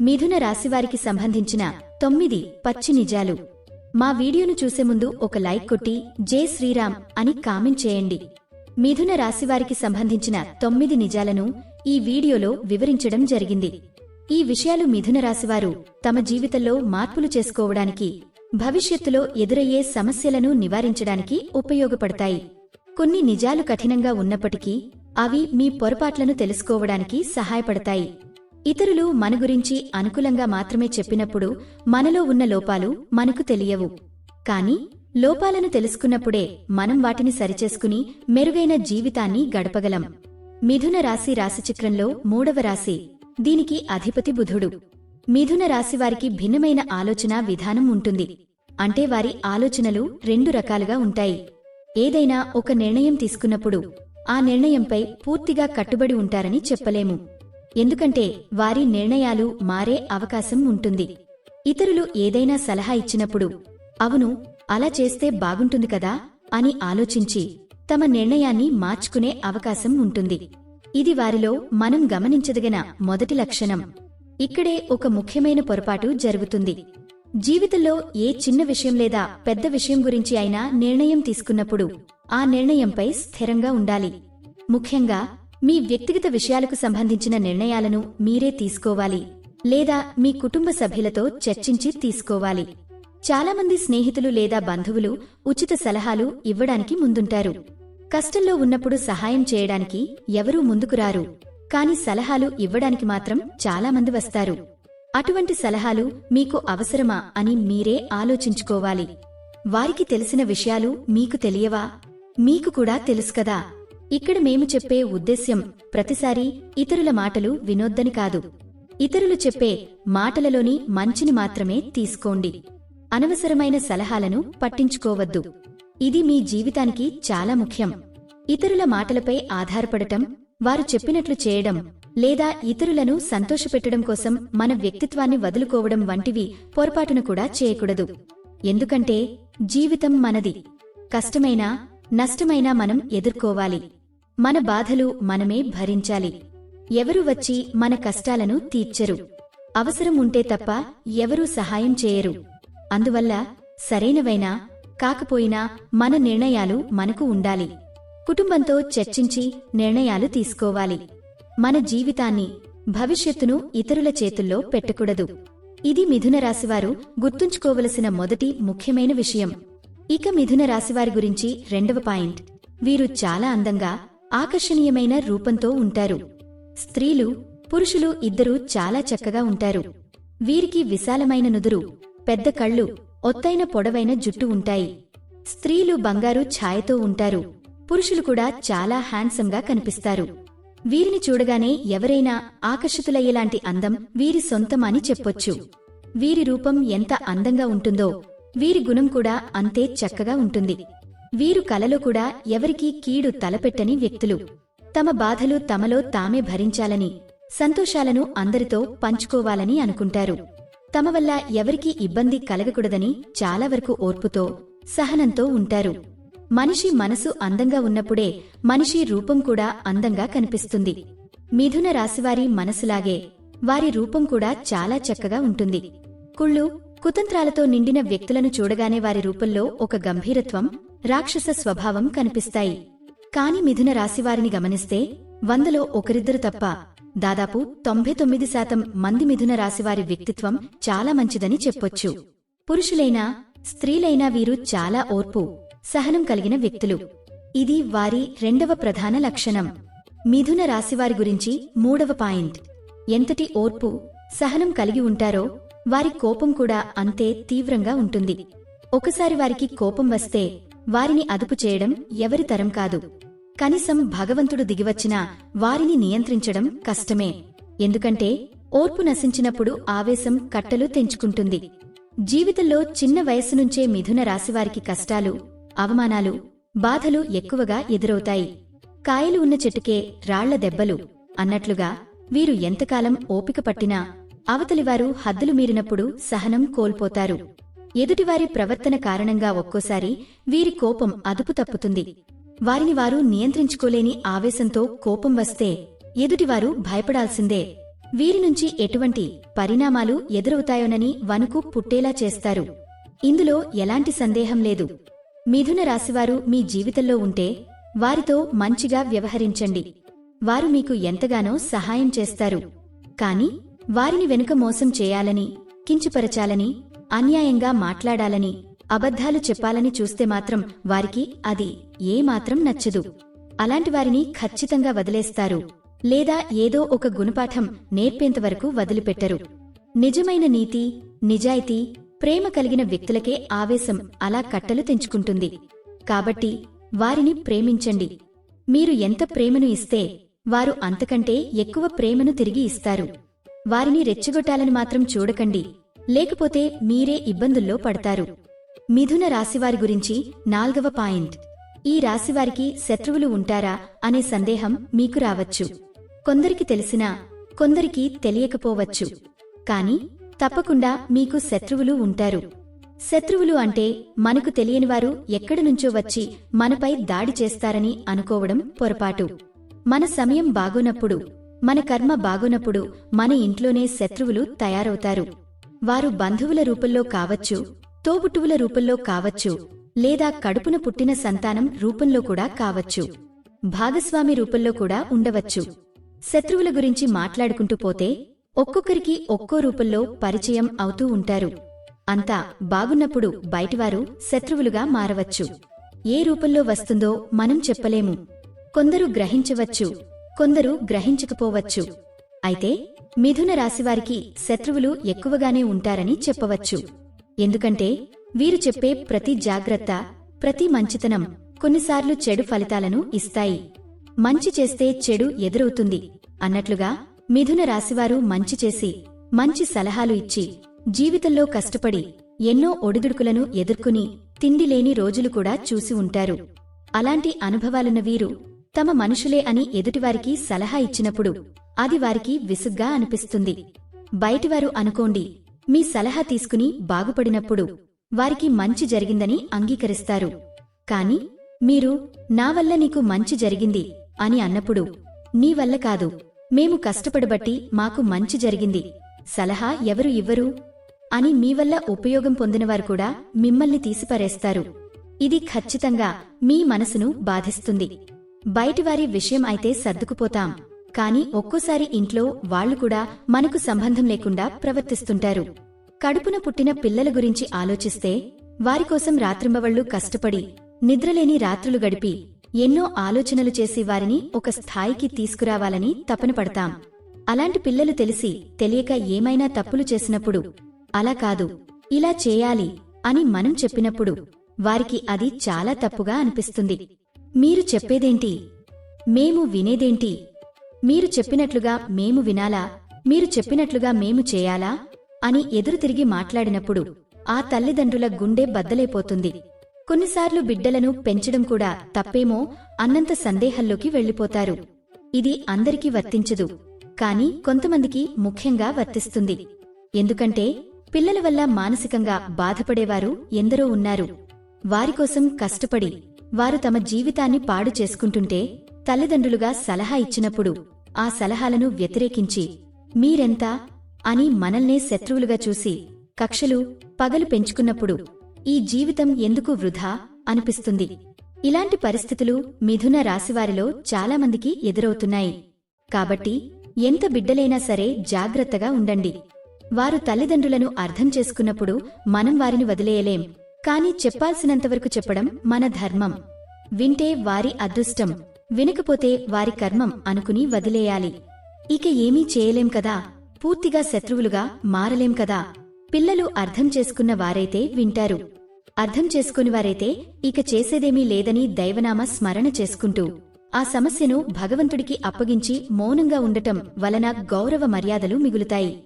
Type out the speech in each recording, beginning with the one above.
మిథున రాశివారికి సంబంధించిన తొమ్మిది పచ్చి నిజాలు. మా వీడియోను చూసే ముందు ఒక లైక్ కొట్టి జే శ్రీరామ్ అని కామెంట్ చేయండి. మిథున రాశివారికి సంబంధించిన తొమ్మిది నిజాలను ఈ వీడియోలో వివరించడం జరిగింది. ఈ విషయాలు మిథున రాశివారు తమ జీవితంలో మార్పులు చేసుకోవడానికి భవిష్యత్తులో ఎదురయ్యే సమస్యలను నివారించడానికి ఉపయోగపడతాయి. కొన్ని నిజాలు కఠినంగా ఉన్నప్పటికీ అవి మీ పొరపాట్లను తెలుసుకోవడానికి సహాయపడతాయి. ఇతరులు మన గురించి అనుకూలంగా మాత్రమే చెప్పినప్పుడు మనలో ఉన్న లోపాలు మనకు తెలియవు. కాని లోపాలను తెలుసుకున్నప్పుడే మనం వాటిని సరిచేసుకుని మెరుగైన జీవితాన్ని గడపగలం. మిథున రాశి రాశిచక్రంలో మూడవ రాశి దీనికి అధిపతి బుధుడు. మిథున రాశి వారికి భిన్నమైన ఆలోచన విధానం ఉంటుంది. అంటే వారి ఆలోచనలు రెండు రకాలుగా ఉంటాయి. ఏదైనా ఒక నిర్ణయం తీసుకున్నప్పుడు ఆ నిర్ణయంపై పూర్తిగా కట్టుబడి ఉంటారని చెప్పలేము. ఎందుకంటే వారి నిర్ణయాలు మారే అవకాశం ఉంటుంది. ఇతరులు ఏదైనా సలహా ఇచ్చినప్పుడు అవును అలా చేస్తే బాగుంటుంది కదా అని ఆలోచించి తమ నిర్ణయాన్ని మార్చుకునే అవకాశం ఉంటుంది. ఇది వారిలో మనం గమనించదగిన మొదటి లక్షణం. ఇక్కడే ఒక ముఖ్యమైన పొరపాటు జరుగుతుంది. జీవితంలో ఏ చిన్న విషయం లేదా పెద్ద విషయం గురించి అయినా నిర్ణయం తీసుకున్నప్పుడు ఆ నిర్ణయంపై స్థిరంగా ఉండాలి. ముఖ్యంగా మీ వ్యక్తిగత విషయాలకు సంబంధించిన నిర్ణయాలను మీరే తీసుకోవాలి లేదా మీ కుటుంబ సభ్యులతో చర్చించి తీసుకోవాలి. చాలామంది స్నేహితులు లేదా బంధువులు ఉచిత సలహాలు ఇవ్వడానికి ముందుంటారు. కష్టంలో ఉన్నప్పుడు సహాయం చేయడానికి ఎవరూ ముందుకు రారు. కాని సలహాలు ఇవ్వడానికి మాత్రం చాలామంది వస్తారు. అటువంటి సలహాలు మీకు అవసరమా అని మీరే ఆలోచించుకోవాలి. వారికి తెలిసిన విషయాలు మీకు తెలియవా? మీకు కూడా తెలుసు కదా. ఇక్కడ మేము చెప్పే ఉద్దేశ్యం ప్రతిసారి ఇతరుల మాటలు వినొద్దని కాదు. ఇతరులు చెప్పే మాటలలోని మంచిని మాత్రమే తీసుకోండి. అనవసరమైన సలహాలను పట్టించుకోవద్దు. ఇది మీ జీవితానికి చాలా ముఖ్యం. ఇతరుల మాటలపై ఆధారపడటం వారు చెప్పినట్లు చేయడం లేదా ఇతరులను సంతోషపెట్టడం కోసం మన వ్యక్తిత్వాన్ని వదులుకోవడం వంటివి పొరపాటును కూడా చేయకూడదు. ఎందుకంటే జీవితం మనది. కష్టమైనా నష్టమైనా మనం ఎదుర్కోవాలి. మన బాధలు మనమే భరించాలి. ఎవరు వచ్చి మన కష్టాలను తీర్చరు. అవసరం ఉంటే తప్ప ఎవరూ సహాయం చేయరు. అందువల్ల సరైనవైనా కాకపోయినా మన నిర్ణయాలు మనకు ఉండాలి. కుటుంబంతో చర్చించి నిర్ణయాలు తీసుకోవాలి. మన జీవితాన్ని భవిష్యత్తును ఇతరుల చేతుల్లో పెట్టకూడదు. ఇది మిథున రాశివారు గుర్తుంచుకోవలసిన మొదటి ముఖ్యమైన విషయం. ఇక మిథున రాశివారి గురించి రెండవ పాయింట్. వీరు చాలా అందంగా ఆకర్షణీయమైన రూపంతో ఉంటారు. స్త్రీలు పురుషులు ఇద్దరూ చాలా చక్కగా ఉంటారు. వీరికి విశాలమైన నుదురు పెద్ద కళ్ళు ఒత్తైన పొడవైన జుట్టు ఉంటాయి. స్త్రీలు బంగారు ఛాయతో ఉంటారు. పురుషులు కూడా చాలా హ్యాండ్సమ్గా కనిపిస్తారు. వీరిని చూడగానే ఎవరైనా ఆకర్షితులయ్యేలాంటి అందం వీరి సొంతం అని చెప్పొచ్చు. వీరి రూపం ఎంత అందంగా ఉంటుందో వీరి గుణం కూడా అంతే చక్కగా ఉంటుంది. వీరు కలలో కూడా ఎవరికీ కీడు తలపెట్టని వ్యక్తులు. తమ బాధలు తమలో తామే భరించాలని సంతోషాలను అందరితో పంచుకోవాలని అనుకుంటారు. తమ వల్ల ఎవరికీ ఇబ్బంది కలగకూడదని చాలా వరకు ఓర్పుతో సహనంతో ఉంటారు. మనిషి మనసు అందంగా ఉన్నప్పుడే మనిషి రూపం కూడా అందంగా కనిపిస్తుంది. మిథున రాశివారి మనసులాగే వారి రూపం కూడా చాలా చక్కగా ఉంటుంది. కుళ్ళు కుతంత్రాలతో నిండిన వ్యక్తులను చూడగానే వారి రూపంలో ఒక గంభీరత్వం రాక్షస స్వభావం కనిపిస్తాయి. కాని మిథున రాశివారిని గమనిస్తే వందలో ఒకరిద్దరు తప్ప దాదాపు తొంభై తొమ్మిది శాతం మంది మిథున రాశివారి వ్యక్తిత్వం చాలా మంచిదని చెప్పొచ్చు. పురుషులైనా స్త్రీలైనా వీరు చాలా ఓర్పు సహనం కలిగిన వ్యక్తులు. ఇది వారి రెండవ ప్రధాన లక్షణం. మిథున రాశివారి గురించి మూడవ పాయింట్. ఎంతటి ఓర్పు సహనం కలిగి ఉంటారో వారి కోపం కూడా అంతే తీవ్రంగా ఉంటుంది. ఒకసారి వారికి కోపం వస్తే వారిని అదుపు చేయడం ఎవరి తరం కాదు. కనీసం భగవంతుడు దిగివచ్చినా వారిని నియంత్రించడం కష్టమే. ఎందుకంటే ఓర్పు నశించినప్పుడు ఆవేశం కట్టలు తెంచుకుంటుంది. జీవితంలో చిన్న వయస్సు నుంచే మిథున రాశివారికి కష్టాలు అవమానాలు బాధలు ఎక్కువగా ఎదురవుతాయి. కాయలు ఉన్న చెట్టుకే రాళ్ళ దెబ్బలు అన్నట్లుగా వీరు ఎంతకాలం ఓపిక పట్టినా అవతలివారు హద్దులు మీరినప్పుడు సహనం కోల్పోతారు. ఎదుటివారి ప్రవర్తన కారణంగా ఒక్కోసారి వీరి కోపం అదుపు తప్పుతుంది. వారిని వారు నియంత్రించుకోలేని ఆవేశంతో కోపం వస్తే ఎదుటివారు భయపడాల్సిందే. వీరి నుంచి ఎటువంటి పరిణామాలు ఎదురవుతాయోనని వణుకు పుట్టేలా చేస్తారు. ఇందులో ఎలాంటి సందేహం లేదు. మిథున రాశివారు మీ జీవితంలో ఉంటే వారితో మంచిగా వ్యవహరించండి. వారు మీకు ఎంతగానో సహాయం చేస్తారు. కాని వారిని వెనుక మోసం చేయాలని కించుపరచాలని అన్యాయంగా మాట్లాడాలని అబద్ధాలు చెప్పాలని చూస్తే మాత్రం వారికి అది ఏమాత్రం నచ్చదు. అలాంటి వారిని ఖచ్చితంగా వదిలేస్తారు. లేదా ఏదో ఒక గుణపాఠం నేర్పేంతవరకు వదిలిపెట్టరు. నిజమైన నీతి నిజాయితీ ప్రేమ కలిగిన వ్యక్తులకే ఆవేశం అలా కట్టలు తెంచుకుంటుంది. కాబట్టి వారిని ప్రేమించండి. మీరు ఎంత ప్రేమను ఇస్తే వారు అంతకంటే ఎక్కువ ప్రేమను తిరిగి ఇస్తారు. వారిని రెచ్చగొట్టాలని మాత్రం చూడకండి. లేకపోతే మీరే ఇబ్బందుల్లో పడతారు. మిథున రాశివారి గురించి నాల్గవ పాయింట్. ఈ రాశివారికి శత్రువులు ఉంటారా అనే సందేహం మీకు రావచ్చు. కొందరికి తెలిసినా కొందరికి తెలియకపోవచ్చు. కాని తప్పకుండా మీకు శత్రువులు ఉంటారు. శత్రువులు అంటే మనకు తెలియనివారు ఎక్కడి నుంచో వచ్చి మనపై దాడి చేస్తారని అనుకోవడం పొరపాటు. మన సమయం బాగోనప్పుడు మన కర్మ బాగోనప్పుడు మన ఇంట్లోనే శత్రువులు తయారవుతారు. వారు బంధువుల రూపంలో కావచ్చు తోబుట్టువుల రూపంలో కావచ్చు లేదా కడుపున పుట్టిన సంతానం రూపంలో కూడా కావచ్చు భాగస్వామి రూపంలో కూడా ఉండవచ్చు. శత్రువుల గురించి మాట్లాడుకుంటూ పోతే ఒక్కొక్కరికి ఒక్కో రూపంలో పరిచయం అవుతూ ఉంటారు. అంతా బాగున్నప్పుడు బయటివారు శత్రువులుగా మారవచ్చు. ఏ రూపంలో వస్తుందో మనం చెప్పలేము. కొందరు గ్రహించవచ్చు కొందరు గ్రహించకపోవచ్చు. అయితే మిథున రాశివారికి శత్రువులు ఎక్కువగానే ఉంటారని చెప్పవచ్చు. ఎందుకంటే వీరు చెప్పే ప్రతి జాగ్రత్త ప్రతి మంచితనం కొన్నిసార్లు చెడు ఫలితాలను ఇస్తాయి. మంచి చేస్తే చెడు ఎదురవుతుంది అన్నట్లుగా మిథున రాశివారు మంచి చేసి మంచి సలహాలు ఇచ్చి జీవితంలో కష్టపడి ఎన్నో ఒడిదుడుకులను ఎదుర్కొని తిండి లేని రోజులు కూడా చూసి ఉంటారు. అలాంటి అనుభవాలున్న వీరు తమ మనుషులే అని ఎదుటివారికి సలహా ఇచ్చినప్పుడు అది వారికి విసుగ్గా అనిపిస్తుంది. బయటివారు అనుకోండి మీ సలహా తీసుకుని బాగుపడినప్పుడు వారికి మంచి జరిగిందని అంగీకరిస్తారు. కాని మీరు నా వల్ల నీకు మంచి జరిగింది అని అన్నప్పుడు నీ వల్ల కాదు మేము కష్టపడబట్టి మాకు మంచి జరిగింది సలహా ఎవరు ఇవ్వరు? అని మీ వల్ల ఉపయోగం పొందినవారు కూడా మిమ్మల్ని తీసిపారేస్తారు. ఇది ఖచ్చితంగా మీ మనసును బాధిస్తుంది. బయటివారి విషయం అయితే సర్దుకుపోతాం. కాని ఒక్కోసారి ఇంట్లో వాళ్ళు కూడా మనకు సంబంధం లేకుండా ప్రవర్తిస్తుంటారు. కడుపున పుట్టిన పిల్లల గురించి ఆలోచిస్తే వారికోసం రాత్రింబవళ్ళు కష్టపడి నిద్రలేని రాత్రులు గడిపి ఎన్నో ఆలోచనలు చేసి వారిని ఒక స్థాయికి తీసుకురావాలని తపన పడతాం. అలాంటి పిల్లలు తెలిసి తెలియక ఏమైనా తప్పులు చేసినప్పుడు అలా కాదు ఇలా చేయాలి అని మనం చెప్పినప్పుడు వారికి అది చాలా తప్పుగా అనిపిస్తుంది. మీరు చెప్పేదేంటి? మేము వినేదేంటి? మీరు చెప్పినట్లుగా మేము వినాలా? మీరు చెప్పినట్లుగా మేము చేయాలా? అని ఎదురు తిరిగి మాట్లాడినప్పుడు ఆ తల్లిదండ్రుల గుండె బద్దలైపోతుంది. కొన్నిసార్లు బిడ్డలను పెంచడం కూడా తప్పేమో అన్నంత సందేహంలోకి వెళ్ళిపోతారు ఇది అందరికీ వర్తించదు. కాని కొంతమందికి ముఖ్యంగా వర్తిస్తుంది. ఎందుకంటే పిల్లల వల్ల మానసికంగా బాధపడేవారు ఎందరో ఉన్నారు. వారికోసం కష్టపడి వారు తమ జీవితాన్ని పాడు చేసుకుంటుంటే తల్లిదండ్రులుగా సలహా ఇచ్చినప్పుడు ఆ సలహాలను వ్యతిరేకించి మీరెంతా? అని మనల్నే శత్రువులుగా చూసి కక్షలు పగలు పెంచుకున్నప్పుడు ఈ జీవితం ఎందుకు వృధా అనిపిస్తుంది. ఇలాంటి పరిస్థితులు మిథున రాశివారిలో చాలామందికి ఎదురవుతున్నాయి. కాబట్టి ఎంత బిడ్డలైనా సరే జాగ్రత్తగా ఉండండి. వారు తల్లిదండ్రులను అర్థం చేసుకున్నప్పుడు మనం వారిని వదిలేయలేం. కాని చెప్పాల్సినంతవరకు చెప్పడం మన ధర్మం. వింటే వారి అదృష్టం వినకపోతే వారి కర్మం అనుకుని వదిలేయాలి. ఇక ఏమీ చేయలేం కదా? పూర్తిగా శత్రువులుగా మారలేం కదా? పిల్లలు అర్థం చేసుకున్న వారైతే వింటారు. అర్థం చేసుకుని వారైతే ఇక చేసేదేమీ లేదని దైవనామ స్మరణ చేసుకుంటూ ఆ సమస్యను భగవంతుడికి అప్పగించి మౌనంగా ఉండటం వలన గౌరవ మర్యాదలు మిగులుతాయి.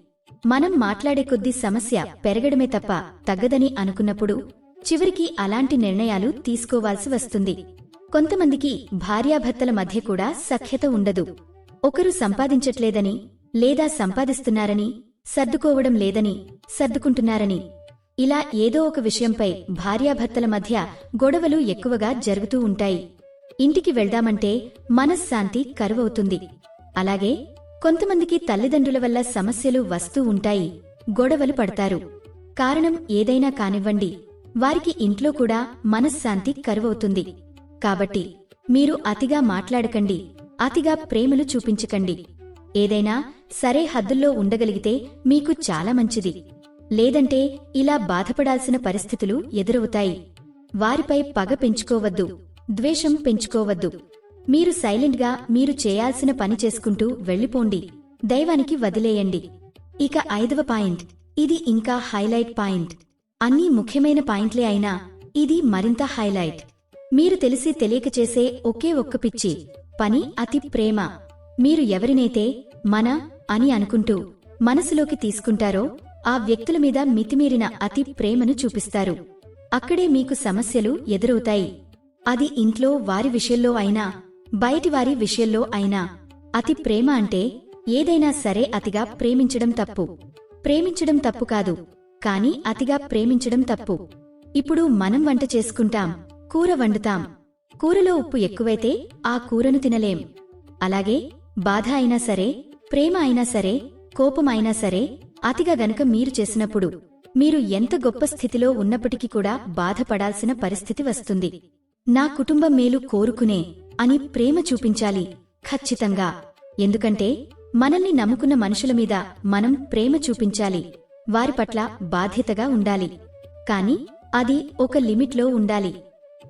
మనం మాట్లాడే కొద్దీ సమస్య పెరగడమే తప్ప తగ్గదని అనుకున్నప్పుడు చివరికి అలాంటి నిర్ణయాలు తీసుకోవాల్సి వస్తుంది. కొంతమందికి భార్యాభర్తల మధ్య కూడా సఖ్యత ఉండదు. ఒకరు సంపాదించట్లేదని లేదా సంపాదిస్తున్నారని సర్దుకోవడం లేదని సర్దుకుంటున్నారని. ఇలా ఏదో ఒక విషయంపై భార్యాభర్తల మధ్య గొడవలు ఎక్కువగా జరుగుతూ ఉంటాయి. ఇంటికి వెళ్దామంటే మనశ్శాంతి కరువవుతుంది. అలాగే కొంతమందికి తల్లిదండ్రుల వల్ల సమస్యలు వస్తూ ఉంటాయి. గొడవలు పడతారు. కారణం ఏదైనా కానివ్వండి వారికి ఇంట్లో కూడా మనశ్శాంతి కరువవుతుంది. కాబట్టి మీరు అతిగా మాట్లాడకండి అతిగా ప్రేమలు చూపించకండి. ఏదైనా సరే హద్దుల్లో ఉండగలిగితే మీకు చాలా మంచిది. లేదంటే ఇలా బాధపడాల్సిన పరిస్థితులు ఎదురవుతాయి. వారిపై పగ పెంచుకోవద్దు ద్వేషం పెంచుకోవద్దు. మీరు సైలెంట్గా మీరు చేయాల్సిన పని చేసుకుంటూ వెళ్ళిపోండి దైవానికి వదిలేయండి. ఇక ఐదవ పాయింట్. ఇది ఇంకా హైలైట్ పాయింట్. అన్నీ ముఖ్యమైన పాయింట్లే అయినా ఇది మరింత హైలైట్. మీరు తెలిసి తెలియక చేసే ఒకే ఒక్క పిచ్చి పని అతి ప్రేమ. మీరు ఎవరినైతే మన అని అనుకుంటూ మనసులోకి తీసుకుంటారో ఆ వ్యక్తుల మీద మితిమీరిన అతి ప్రేమను చూపిస్తారు. అక్కడే మీకు సమస్యలు ఎదురవుతాయి. అది ఇంట్లో వారి విషయంలో అయినా బయటి వారి విషయంలో అయినా. అతి ప్రేమ అంటే ఏదైనా సరే అతిగా ప్రేమించడం తప్పు. ప్రేమించడం తప్పు కాదు. కాని అతిగా ప్రేమించడం తప్పు. ఇప్పుడు మనం వంట చేసుకుంటాం కూర వండుతాం. కూరలో ఉప్పు ఎక్కువైతే ఆ కూరను తినలేం. అలాగే బాధ అయినా సరే ప్రేమ అయినా సరే కోపం అయినా సరే అతిగా గనక మీరు చేసినప్పుడు మీరు ఎంత గొప్ప స్థితిలో ఉన్నప్పటికీ కూడా బాధపడాల్సిన పరిస్థితి వస్తుంది. నా కుటుంబం మేలు కోరుకునే అని ప్రేమ చూపించాలి ఖచ్చితంగా. ఎందుకంటే మనల్ని నమ్ముకున్న మనుషుల మీద మనం ప్రేమ చూపించాలి. వారి పట్ల బాధ్యతగా ఉండాలి. కాని అది ఒక లిమిట్లో ఉండాలి.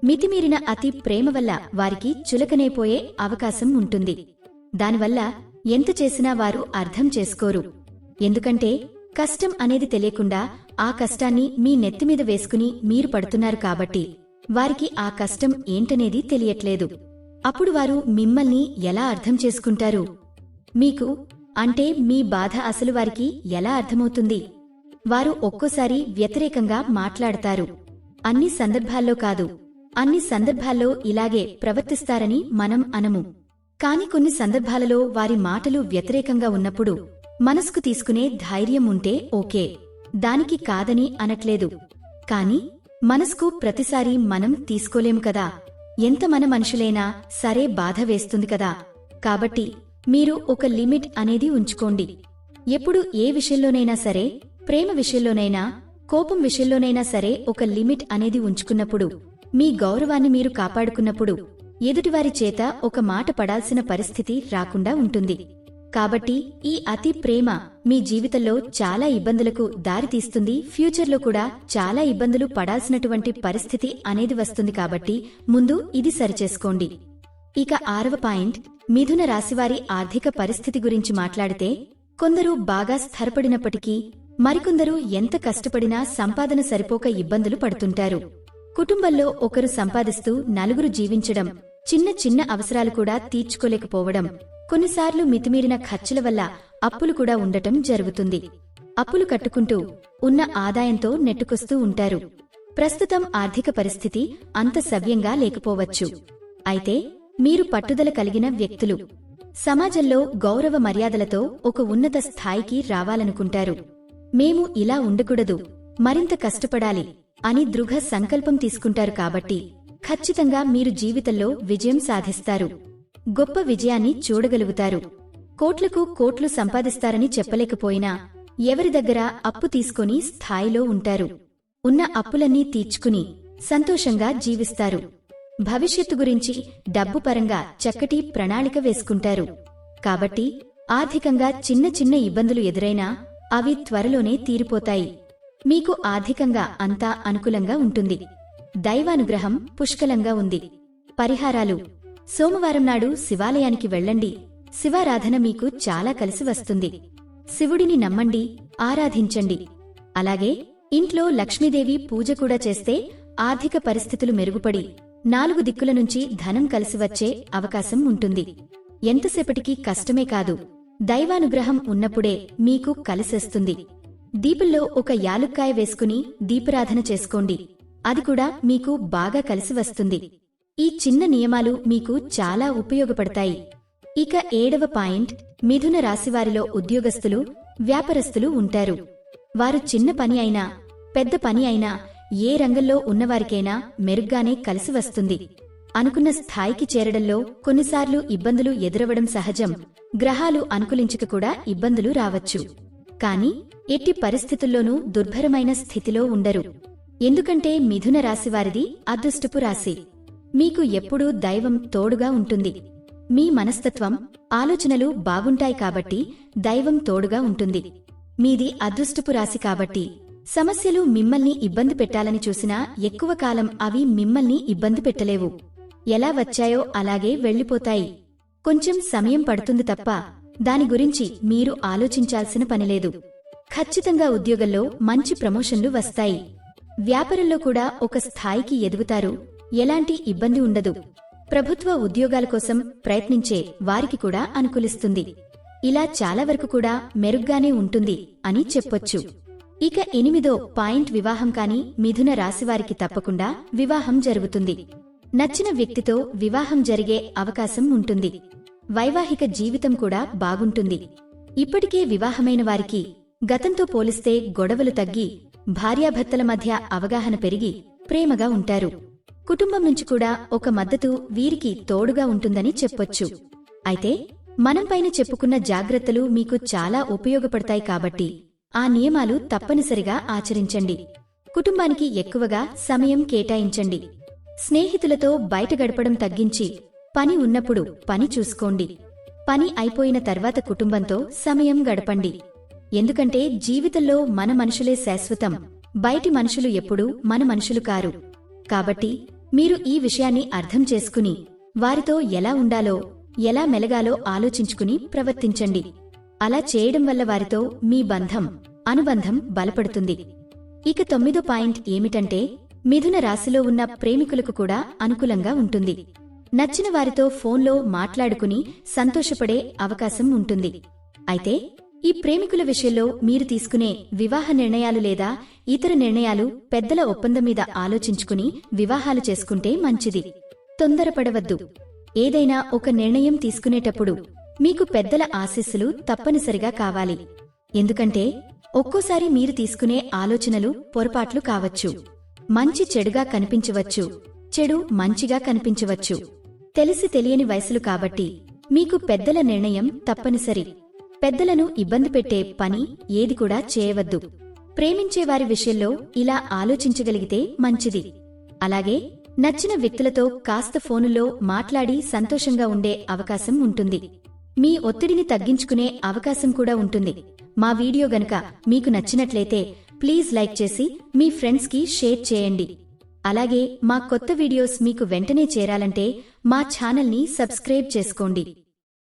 మితిమీరిన అతి ప్రేమ వల్ల వారికి చులకనైపోయే అవకాశం ఉంటుంది. దానివల్ల ఎంత చేసినా వారు అర్థం చేసుకోరు. ఎందుకంటే కష్టం అనేది తెలియకుండా ఆ కష్టాన్ని మీ నెత్తిమీద వేసుకుని మీరు పడుతున్నారు కాబట్టి వారికి ఆ కష్టం ఏంటనేది తెలియట్లేదు. అప్పుడు వారు మిమ్మల్ని ఎలా అర్థం చేసుకుంటారు? మీకు అంటే మీ బాధ అసలు వారికి ఎలా అర్థమవుతుంది? వారు ఒక్కోసారి వ్యతిరేకంగా మాట్లాడతారు. అన్ని సందర్భాల్లో కాదు. అన్ని సందర్భాల్లో ఇలాగే ప్రవర్తిస్తారని మనం అనము. కాని కొన్ని సందర్భాలలో వారి మాటలు వ్యతిరేకంగా ఉన్నప్పుడు మనసుకు తీసుకునే ధైర్యం ఉంటే ఓకే. దానికి కాదని అనట్లేదు. కాని మనసుకు ప్రతిసారి మనం తీసుకోలేము కదా. ఎంత మన మనుషులైనా సరే బాధ వేస్తుంది కదా. కాబట్టి మీరు ఒక లిమిట్ అనేది ఉంచుకోండి. ఎప్పుడు ఏ విషయంలోనైనా సరే ప్రేమ విషయంలోనైనా కోపం విషయంలోనైనా సరే ఒక లిమిట్ అనేది ఉంచుకున్నప్పుడు మీ గౌరవాన్ని మీరు కాపాడుకున్నప్పుడు ఎదుటివారి చేత ఒక మాట పడాల్సిన పరిస్థితి రాకుండా ఉంటుంది. కాబట్టి ఈ అతి ప్రేమ మీ జీవితంలో చాలా ఇబ్బందులకు దారితీస్తుంది ఫ్యూచర్లో కూడా చాలా ఇబ్బందులు పడాల్సినటువంటి పరిస్థితి అనేది వస్తుంది కాబట్టి ముందు ఇది సరిచేసుకోండి. ఇక ఆరవ పాయింట్ మిథున రాశివారి ఆర్థిక పరిస్థితి గురించి మాట్లాడితే కొందరు బాగా స్థిరపడినప్పటికీ మరికొందరు ఎంత కష్టపడినా సంపాదన సరిపోక ఇబ్బందులు పడుతుంటారు. కుటుంబంలో ఒకరు సంపాదిస్తూ నలుగురు జీవించడం చిన్న చిన్న అవసరాలు కూడా తీర్చుకోలేకపోవడం కొన్నిసార్లు మితిమీరిన ఖర్చుల వల్ల అప్పులు కూడా ఉండటం జరుగుతుంది. అప్పులు కట్టుకుంటూ ఉన్న ఆదాయంతో నెట్టుకొస్తూ ఉంటారు. ప్రస్తుతం ఆర్థిక పరిస్థితి అంత సవ్యంగా లేకపోవచ్చు. అయితే మీరు పట్టుదల కలిగిన వ్యక్తులు. సమాజంలో గౌరవ మర్యాదలతో ఒక ఉన్నత స్థాయికి రావాలనుకుంటారు. మేము ఇలా ఉండకూడదు. మరింత కష్టపడాలి అని దృఢ సంకల్పం తీసుకుంటారు కాబట్టి ఖచ్చితంగా మీరు జీవితంలో విజయం సాధిస్తారు. గొప్ప విజయాన్ని చూడగలుగుతారు. కోట్లకు కోట్లు సంపాదిస్తారని చెప్పలేకపోయినా ఎవరి దగ్గర అప్పు తీసుకొని స్థాయిలో ఉంటారు. ఉన్న అప్పులన్నీ తీర్చుకుని సంతోషంగా జీవిస్తారు. భవిష్యత్తు గురించి డబ్బు పరంగా చక్కటి ప్రణాళిక వేసుకుంటారు. కాబట్టి ఆర్థికంగా చిన్న చిన్న ఇబ్బందులు ఎదురైనా అవి త్వరలోనే తీరిపోతాయి. మీకు ఆర్థికంగా అంతా అనుకూలంగా ఉంటుంది. దైవానుగ్రహం పుష్కలంగా ఉంది. పరిహారాలు. సోమవారం నాడు శివాలయానికి వెళ్ళండి. శివారాధన మీకు చాలా కలిసి వస్తుంది. శివుడిని నమ్మండి ఆరాధించండి. అలాగే ఇంట్లో లక్ష్మీదేవి పూజ కూడా చేస్తే ఆర్థిక పరిస్థితులు మెరుగుపడి నాలుగు దిక్కుల నుంచి ధనం కలిసి వచ్చే అవకాశం ఉంటుంది. ఎంతసేపటికి కష్టమే కాదు. దైవానుగ్రహం ఉన్నప్పుడే మీకు కలిసేస్తుంది. దీపుల్లో ఒక యాలుక్కాయ వేసుకుని దీపరాధన చేసుకోండి. అది కూడా మీకు బాగా కలిసి వస్తుంది. ఈ చిన్న నియమాలు మీకు చాలా ఉపయోగపడతాయి. ఇక ఏడవ పాయింట్ మిథున రాశివారిలో ఉద్యోగస్తులు వ్యాపారస్తులు ఉంటారు. వారు చిన్న పని అయినా పెద్ద పని అయినా ఏ రంగంలో ఉన్నవారికైనా మెరుగ్గానే కలిసి వస్తుంది. అనుకున్న స్థాయికి చేరడంలో కొన్నిసార్లు ఇబ్బందులు ఎదురవడం సహజం. గ్రహాలు అనుకూలించక కూడా ఇబ్బందులు రావచ్చు. కాని ఎట్టి పరిస్థితుల్లోనూ దుర్భరమైన స్థితిలో ఉండరు. ఎందుకంటే మిథున రాశివారిది అదృష్టపు రాశి. మీకు ఎప్పుడూ దైవం తోడుగా ఉంటుంది. మీ మనస్తత్వం ఆలోచనలు బాగుంటాయి కాబట్టి దైవం తోడుగా ఉంటుంది. మీది అదృష్టపు రాశి కాబట్టి సమస్యలు మిమ్మల్ని ఇబ్బంది పెట్టాలని చూసినా ఎక్కువ కాలం అవి మిమ్మల్ని ఇబ్బంది పెట్టలేవు. ఎలా వచ్చాయో అలాగే వెళ్ళిపోతాయి. కొంచెం సమయం పడుతుంది తప్ప దాని గురించి మీరు ఆలోచించాల్సిన పనిలేదు ఖచ్చితంగా ఉద్యోగంలో మంచి ప్రమోషన్లు వస్తాయి. వ్యాపారంలో కూడా ఒక స్థాయికి ఎదుగుతారు. ఎలాంటి ఇబ్బంది ఉండదు. ప్రభుత్వ ఉద్యోగాల కోసం ప్రయత్నించే వారికి కూడా అనుకూలిస్తుంది. ఇలా చాలా వరకు కూడా మెరుగ్గానే ఉంటుంది అని చెప్పొచ్చు. ఇక ఎనిమిదో పాయింట్ వివాహం కాని మిథున రాశివారికి తప్పకుండా వివాహం జరుగుతుంది. నచ్చిన వ్యక్తితో వివాహం జరిగే అవకాశం ఉంటుంది. వైవాహిక జీవితం కూడా బాగుంటుంది. ఇప్పటికే వివాహమైన వారికి గతంతో పోలిస్తే గొడవలు తగ్గి భార్యాభర్తల మధ్య అవగాహన పెరిగి ప్రేమగా ఉంటారు. కుటుంబం నుంచి కూడా ఒక మద్దతు వీరికి తోడుగా ఉంటుందని చెప్పొచ్చు. అయితే మనం పైన చెప్పుకున్న జాగ్రత్తలు మీకు చాలా ఉపయోగపడతాయి కాబట్టి ఆ నియమాలు తప్పనిసరిగా ఆచరించండి. కుటుంబానికి ఎక్కువగా సమయం కేటాయించండి. స్నేహితులతో బయట గడపడం తగ్గించి పని ఉన్నప్పుడు పని చూసుకోండి. పని అయిపోయిన తర్వాత కుటుంబంతో సమయం గడపండి. ఎందుకంటే జీవితంలో మన మనుషులే శాశ్వతం. బయటి మనుషులు ఎప్పుడూ మన మనుషులు కారు. కాబట్టి మీరు ఈ విషయాన్ని అర్థం చేసుకుని వారితో ఎలా ఉండాలో ఎలా మెలగాలో ఆలోచించుకుని ప్రవర్తించండి. అలా చేయడం వల్ల వారితో మీ బంధం అనుబంధం బలపడుతుంది. ఇక తొమ్మిదో పాయింట్ ఏమిటంటే మిథున రాశిలో ఉన్న ప్రేమికులకు కూడా అనుకూలంగా ఉంటుంది. నచ్చిన వారితో ఫోన్లో మాట్లాడుకుని సంతోషపడే అవకాశం ఉంటుంది. అయితే ఈ ప్రేమికుల విషయంలో మీరు తీసుకునే వివాహ నిర్ణయాలు లేదా ఇతర నిర్ణయాలు పెద్దల ఒప్పందం మీద ఆలోచించుకుని వివాహాలు చేసుకుంటే మంచిది. తొందరపడవద్దు. ఏదైనా ఒక నిర్ణయం తీసుకునేటప్పుడు మీకు పెద్దల ఆశీస్సులు తప్పనిసరిగా కావాలి. ఎందుకంటే ఒక్కోసారి మీరు తీసుకునే ఆలోచనలు పొరపాట్లు కావచ్చు. మంచి చెడుగా కనిపించవచ్చు. చెడు మంచిగా కనిపించవచ్చు. తెలిసి తెలియని వయసులు కాబట్టి మీకు పెద్దల నిర్ణయం తప్పనిసరి. పెద్దలను ఇబ్బంది పెట్టే పని ఏది కూడా చేయవద్దు. ప్రేమించేవారి విషయంలో ఇలా ఆలోచించగలిగితే మంచిది. అలాగే నచ్చిన వ్యక్తులతో కాస్త ఫోనులో మాట్లాడి సంతోషంగా ఉండే అవకాశం ఉంటుంది. మీ ఒత్తిడిని తగ్గించుకునే అవకాశం కూడా ఉంటుంది. మా వీడియో గనుక మీకు నచ్చినట్లయితే ప్లీజ్ లైక్ చేసి మీ ఫ్రెండ్స్కి షేర్ చేయండి. అలాగే మా కొత్త వీడియోస్ మీకు వెంటనే చేరాలంటే మా ఛానల్ని సబ్స్క్రైబ్ చేసుకోండి.